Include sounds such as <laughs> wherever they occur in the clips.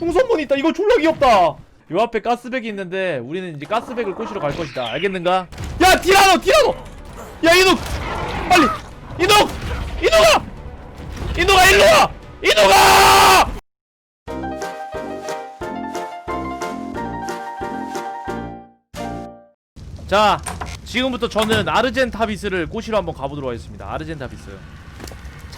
풍선문 있다. 이거 졸라 귀엽다. 요 앞에 가스백이 있는데 우리는 이제 가스백을 꼬시러 갈 것이다. 알겠는가? 야 티라노 티라노! 야 이놈! 빨리! 이놈! 이놈아! 이놈아 일로와! 이놈아! 자 지금부터 저는 아르젠타비스를 꼬시러 한번 가보도록 하겠습니다. 아르젠타비스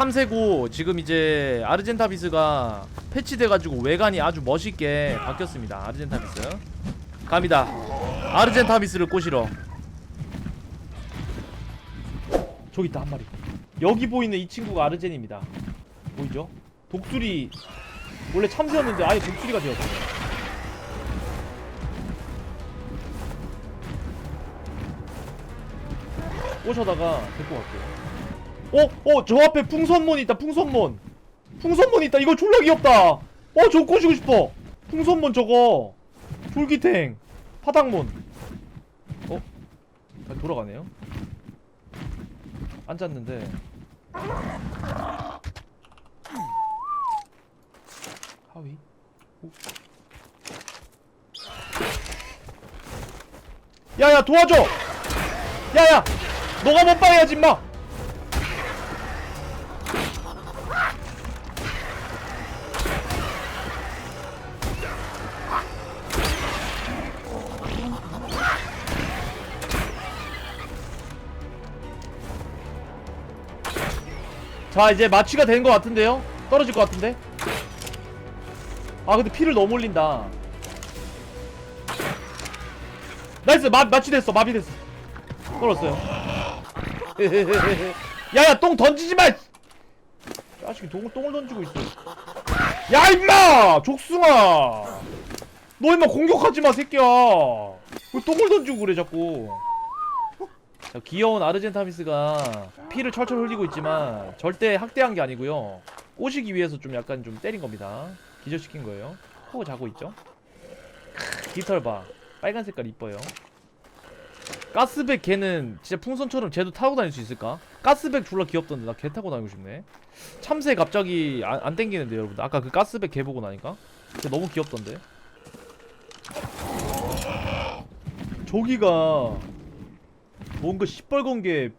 참새고 지금 이제 아르젠타비스가 패치돼가지고 외관이 아주 멋있게 바뀌었습니다. 아르젠타비스. 갑니다. 아르젠타비스를 꼬시러. 저기 있다 한 마리. 여기 보이는 이 친구가 아르젠입니다. 보이죠? 독수리. 원래 참새였는데 아예 독수리가 되었어요. 꼬셔다가 데리고 갈게요 어? 어? 저 앞에 풍선문 있다 풍선문 풍선문 있다 이거 졸라 귀엽다 어? 저거 꼬시고 싶어 풍선문 저거 졸기탱 파닥문 어? 아, 돌아가네요 앉았는데 하위 오. 야야 도와줘 야야 너가 못 방해하지 마 자 이제 마취가 된 것 같은데요? 떨어질 것 같은데? 아 근데 피를 너무 흘린다. 나이스 마, 마취됐어 마비됐어. 떨었어요. 야야 <laughs> 똥 던지지마 자식이 똥, 똥을 던지고 있어. 야 임마! 족숭아! 너 임마 공격하지마 새끼야. 왜 똥을 던지고 그래 자꾸? 자, 귀여운 아르젠타미스가 피를 철철 흘리고 있지만 절대 학대한 게 아니고요. 꼬시기 위해서 좀 약간 좀 때린 겁니다. 기절시킨 거예요. 하고 자고 있죠. 크, 깃털 봐. 빨간 색깔 이뻐요. 가스백 걔는 진짜 풍선처럼 쟤도 타고 다닐 수 있을까? 가스백 졸라 귀엽던데 나 걔 타고 다니고 싶네. 참새 갑자기 안, 안 땡기는데 여러분. 아까 그 가스백 걔 보고 나니까 걔 너무 귀엽던데. 저기가 뭔가 시뻘건 게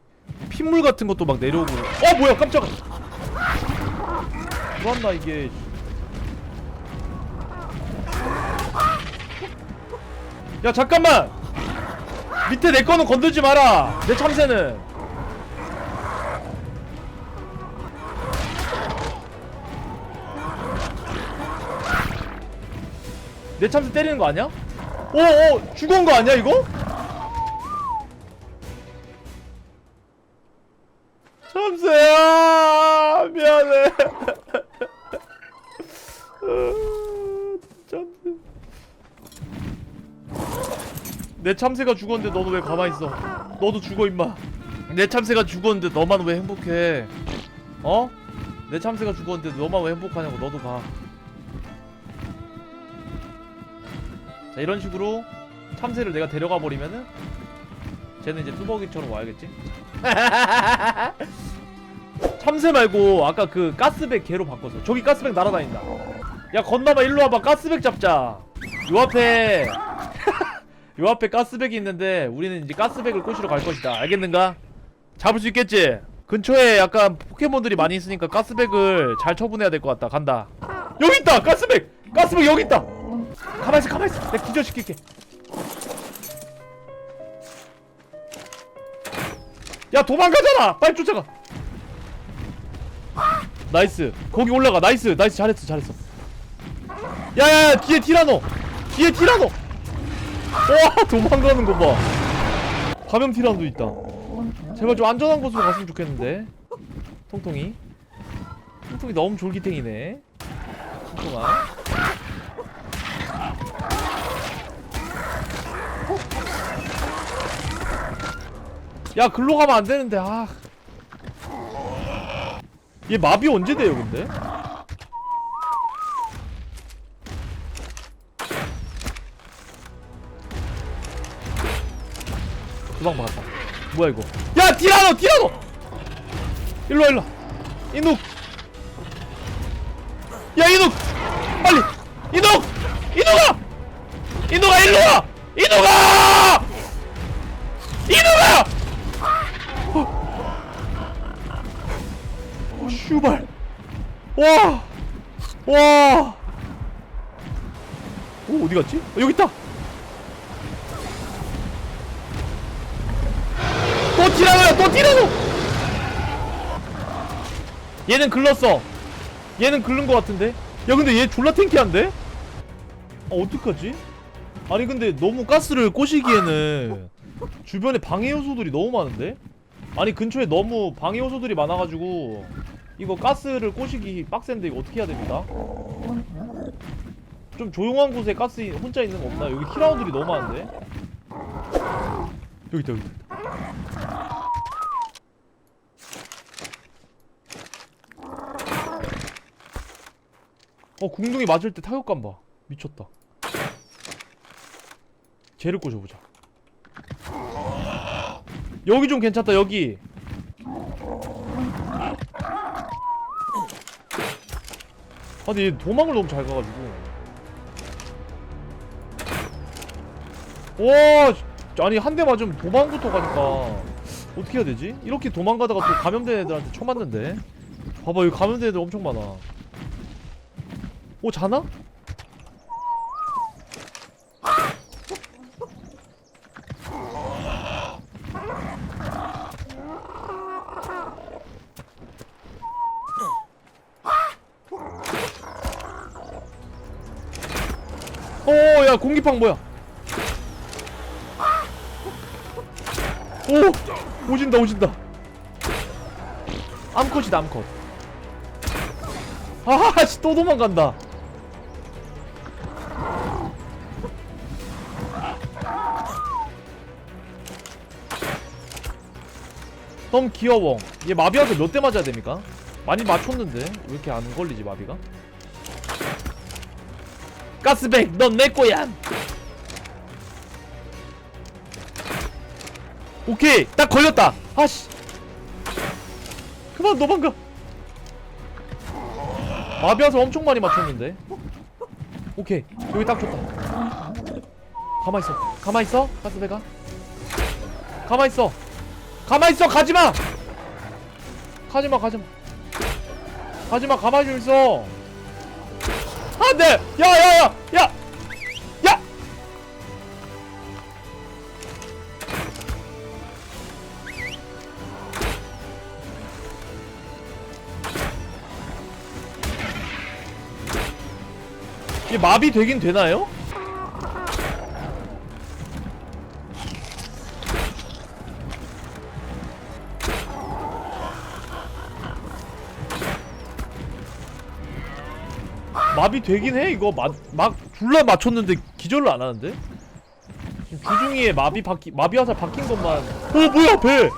핏물 같은 것도 막 내려오고. 어 뭐야 깜짝아. 뭐한나 이게. 야 잠깐만! 밑에 내 거는 건들지 마라 내 참새는. 내 참새 때리는 거 아니야? 오오 죽은 거 아니야 이거? 참새야 미안해. 참새 내 참새가 죽었는데 너도 왜 가만히 있어? 너도 죽어 임마. 내 참새가 죽었는데 너만 왜 행복해? 어? 내 참새가 죽었는데 너만 왜 행복하냐고 너도 가. 자, 이런 식으로 참새를 내가 데려가 버리면은 쟤는 이제 뚜벅이처럼 와야겠지? <laughs> 참새 말고 아까 그 가스백 개로 바꿨어. 저기 가스백 날아다닌다. 야 건너봐 일로 와봐 가스백 잡자. 요 앞에 <laughs> 요 앞에 가스백이 있는데 우리는 이제 가스백을 꼬시러 갈 것이다. 알겠는가? 잡을 수 있겠지? 근처에 약간 포켓몬들이 많이 있으니까 가스백을 잘 처분해야 될 것 같다. 간다. 여기 있다 가스백. 가스백 여기 있다. 가만 있어 가만 있어. 내가 기절시킬게. 야 도망가잖아 빨리 쫓아가 나이스. 거기 올라가. 나이스. 나이스. 잘했어. 잘했어. 야야야 뒤에 티라노. 뒤에 티라노. 와 <laughs> 도망가는 거봐. 감염 티라노도 있다. 제발 좀 안전한 곳으로 갔으면 좋겠는데. 통통이. 통통이 너무 졸기탱이네. 통통아. 야 글로 가면 안 되는데. 아. 얘 마비 언제 돼요 근데? 도망 막았다. 뭐야 이거? 야 티라노 티라노! 일로 와 일로. 와. 이누. 야 이누. 빨리 이동! 이동아! 이동아 일로 와! 이동아! 이동아! 슈발. 와! 와! 오, 어디 갔지? 어, 여기 있다! 또 티라노야! 또 티라노! 얘는 글렀어. 얘는 글른 것 같은데? 야, 근데 얘 졸라 탱키한데? 아, 어떡하지? 아니, 근데 너무 가스를 꼬시기에는 주변에 방해 요소들이 너무 많은데? 아니, 근처에 너무 방해 요소들이 많아가지고 이거 가스를 꼬시기 빡센데 이거 어떻게 해야 됩니까? 좀 조용한 곳에 가스 혼자 있는 거 없나? 여기 키라운들이 너무 많은데? 여기 있다, 여기 있다. 어 궁둥이 맞을 때 타격감 봐 미쳤다 쟤를 꽂아보자 여기 좀 괜찮다 여기 아얘 도망을 너무 잘 가가지고 와 씨, 아니 한 대 맞으면 도망부터 가니까 어떻게 해야 되지? 이렇게 도망가다가 또 감염된 애들한테 쳐맞는데 봐봐 여기 감염된 애들 엄청 많아 오 자나? 오야 공기팡 뭐야? 오! 오진다 오진다. 암컷이다 암컷. 아씨 또 도망간다. 너무 귀여워. 얘 마비한테 몇 대 맞아야 됩니까? 많이 맞췄는데 왜 이렇게 안 걸리지 마비가? 가스백 넌 내 거야. 오케이 딱 걸렸다. 아씨. 그만 도망가 마비아서 엄청 많이 맞췄는데. 오케이 여기 딱 좋다. 가만있어. 가만있어 가스배가 가만있어. 가만있어 가지마! 가지마 가지마. 가지마 가만히 좀 있어 안돼 야야야 야! 야! 이게 마비 되긴 되나요? 마비 되긴 해 이거 마, 막 둘러 맞췄는데 기절을 안 하는데? 지금 주중이에 마비 바퀴 마비 화살 박힌 것만 어 뭐야 배!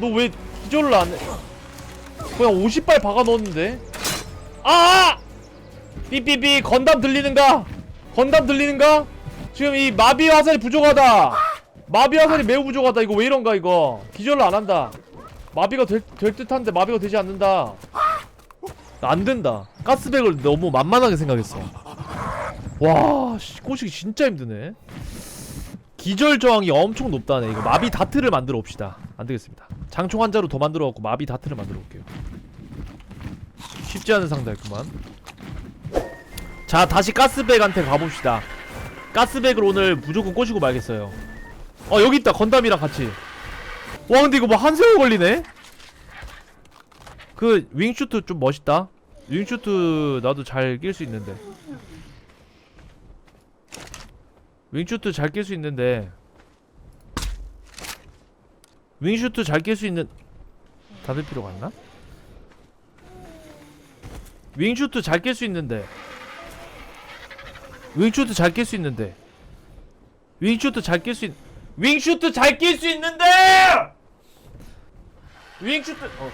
너 왜 기절을 안 해? 그냥 50발 박아 넣었는데? 아! 삐삐삐 건담 들리는가? 건담 들리는가? 지금 이 마비 화살이 부족하다. 마비 화살이 매우 부족하다. 이거 왜 이런가 이거? 기절을 안 한다. 마비가 될, 될 듯한데 마비가 되지 않는다. 안 된다. 가스백을 너무 만만하게 생각했어. 와, 씨, 꼬시기 진짜 힘드네. 기절 저항이 엄청 높다네. 이거 마비 다트를 만들어 봅시다. 안 되겠습니다. 장총 한 자루 더 만들어 갖고 마비 다트를 만들어 볼게요. 쉽지 않은 상대였구만. 자, 다시 가스백한테 가봅시다. 가스백을 오늘 무조건 꼬시고 말겠어요. 어, 여기 있다. 건담이랑 같이. 와, 근데 이거 뭐 한 세월 걸리네? 그 윙슈트 좀 멋있다. 윙슈트 나도 잘 낄 수 있는데. 윙슈트 잘 낄 수 있는데. 윙슈트 잘 낄 수 있는 닫을 필요가 있나? 윙슈트 잘 낄 수 있는데. 윙슈트 잘 낄 수 있는데. 윙슈트 잘 낄 수 있. 윙슈트 잘 낄 수 있는데. 윙슈트. 어.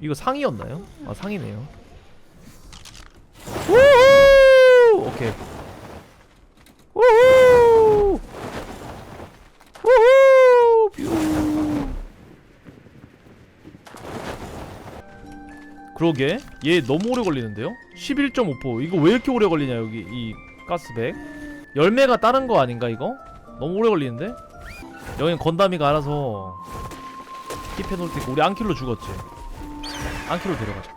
이거 상이었나요? 아 상이네요. 우후! 오케이 우후 우후 뷰 그러게. 얘 너무 오래 걸리는데요? 11.5포. 이거 왜 이렇게 오래 걸리냐 여기 이 가스백? 열매가 다른 거 아닌가 이거? 너무 오래 걸리는데? 여긴 건담이가 알아서 킵해놓을 테니까 우리 안킬로 죽었지. 안킬로 데려가자.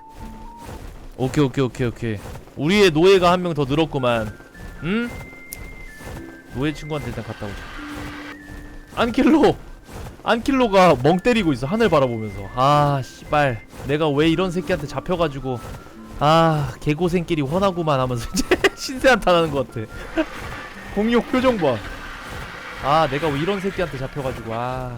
오케이 오케이 오케이 오케이. 우리의 노예가 한 명 더 늘었구만. 응? 노예 친구한테 일단 갔다 오자. 안킬로! 안킬로가 멍 때리고 있어 하늘 바라보면서. 아 씨발 내가 왜 이런 새끼한테 잡혀가지고 아 개고생끼리 훤하구만 하면서 이제 <laughs> 신세 한 탄하는 것 같아. <laughs> 공룡 표정 봐아 내가 왜 이런 새끼한테 잡혀가지고 아